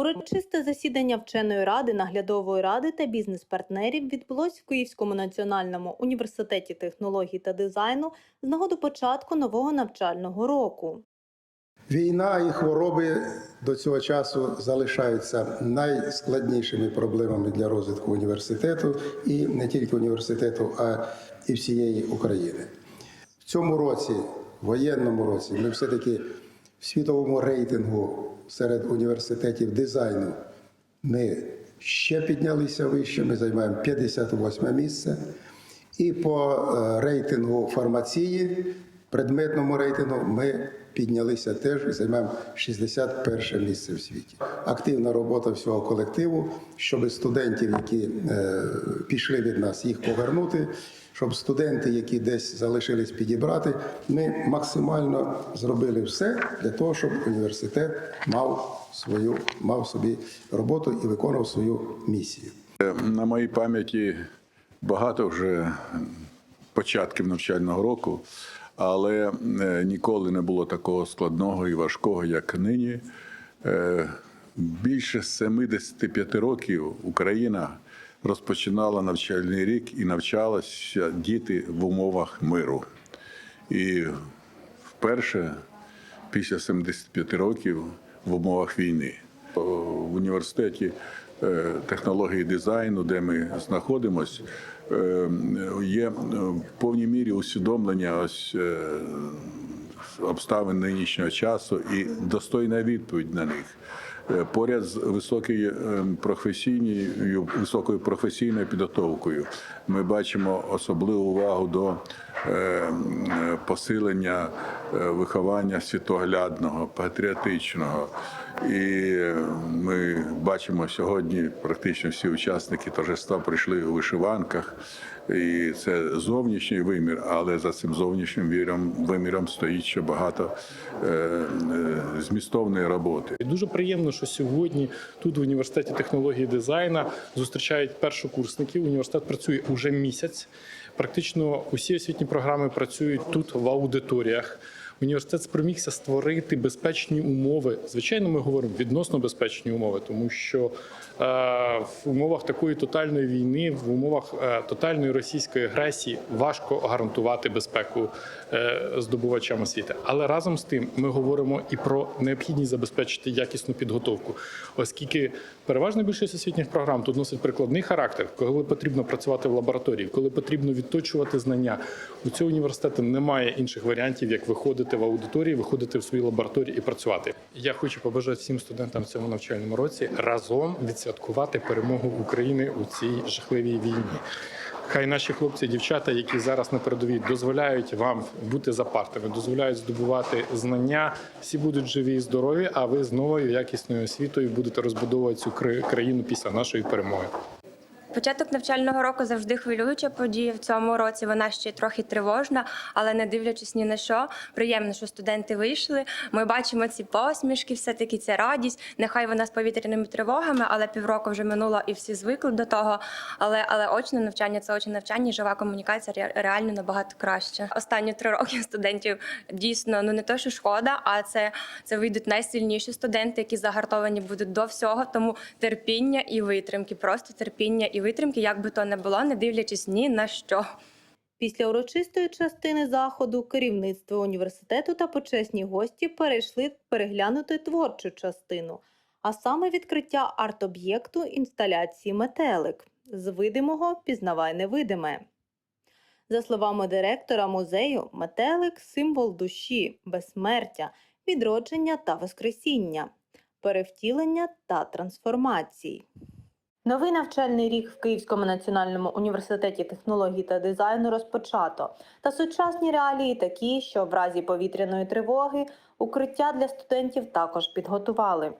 Урочисте засідання вченої ради, наглядової ради та бізнес-партнерів відбулось в Київському національному університеті технологій та дизайну з нагоди початку нового навчального року. Війна і хвороби до цього часу залишаються найскладнішими проблемами для розвитку університету і не тільки університету, а і всієї України. В цьому році, воєнному році, ми все-таки в світовому рейтингу серед університетів дизайну ми ще піднялися вище, ми займаємо 58 місце. І по е, рейтингу фармації, предметному рейтингу, ми піднялися теж і займаємо 61 місце в світі. Активна робота всього колективу, щоб студентів, які е, пішли від нас, їх повернути, щоб студенти, які десь залишились підібрати, ми максимально зробили все для того, щоб університет мав свою мав собі роботу і виконував свою місію. На моїй пам'яті багато вже початків навчального року, але е, ніколи не було такого складного і важкого, як нині. Е, Більше 75 років Україна розпочинала навчальний рік і навчалася діти в умовах миру. І вперше після 75 років в умовах війни. В університеті е, технології дизайну, де ми знаходимося, є е, в повній мірі усвідомлення ось е, обставин нинішнього часу і достойна відповідь на них. Е, Поряд з високою е, професійною високою професійною підготовкою ми бачимо особливу увагу до е, посилення виховання світоглядного, патріотичного. І ми бачимо сьогодні практично всі учасники торжества прийшли у вишиванках. І це зовнішній вимір, але за цим зовнішнім віром, виміром стоїть ще багато е, е, змістовної роботи. І дуже приємно, що сьогодні тут в університеті технології і дизайну зустрічають першокурсників. Університет працює уже місяць. Практично усі освітні програми працюють тут в аудиторіях. Університет спромігся створити безпечні умови. Звичайно, ми говоримо відносно безпечні умови, тому що е, в умовах такої тотальної війни, в умовах е, тотальної російської агресії важко гарантувати безпеку е, здобувачам освіти. Але разом з тим ми говоримо і про необхідність забезпечити якісну підготовку, оскільки переважна більшість освітніх програм тут носить прикладний характер, коли потрібно працювати в лабораторії, коли потрібно відточувати знання. У цього університету немає інших варіантів, як виходити в аудиторії, виходити в свої лабораторії і працювати. Я хочу побажати всім студентам в цьому навчальному році разом відсвяткувати перемогу України у цій жахливій війні. Хай наші хлопці, дівчата, які зараз на передовій, дозволяють вам бути за партами, дозволяють здобувати знання. Всі будуть живі і здорові. А ви з новою якісною освітою будете розбудовувати цю країну після нашої перемоги. Початок навчального року завжди хвилююча подія. В цьому році вона ще трохи тривожна, але не дивлячись ні на що, приємно, що студенти вийшли. Ми бачимо ці посмішки, все таки ця радість. Нехай вона з повітряними тривогами, але півроку вже минуло і всі звикли до того. Але але очне навчання це очне навчання, жива комунікація реально набагато краще. Останні три роки студентів дійсно ну не то, що шкода, а це, це вийдуть найсильніші студенти, які загартовані будуть до всього. Тому терпіння і витримки, просто терпіння і витримки, як би то не було, не дивлячись ні на що. Після урочистої частини заходу керівництво університету та почесні гості перейшли переглянути творчу частину, а саме відкриття арт-об'єкту інсталяції метелик з видимого пізнавай невидиме. За словами директора музею, метелик символ душі, безсмертя, відродження та воскресіння, перевтілення та трансформацій. Новий навчальний рік в Київському національному університеті технологій та дизайну розпочато. Та сучасні реалії такі, що в разі повітряної тривоги укриття для студентів також підготували.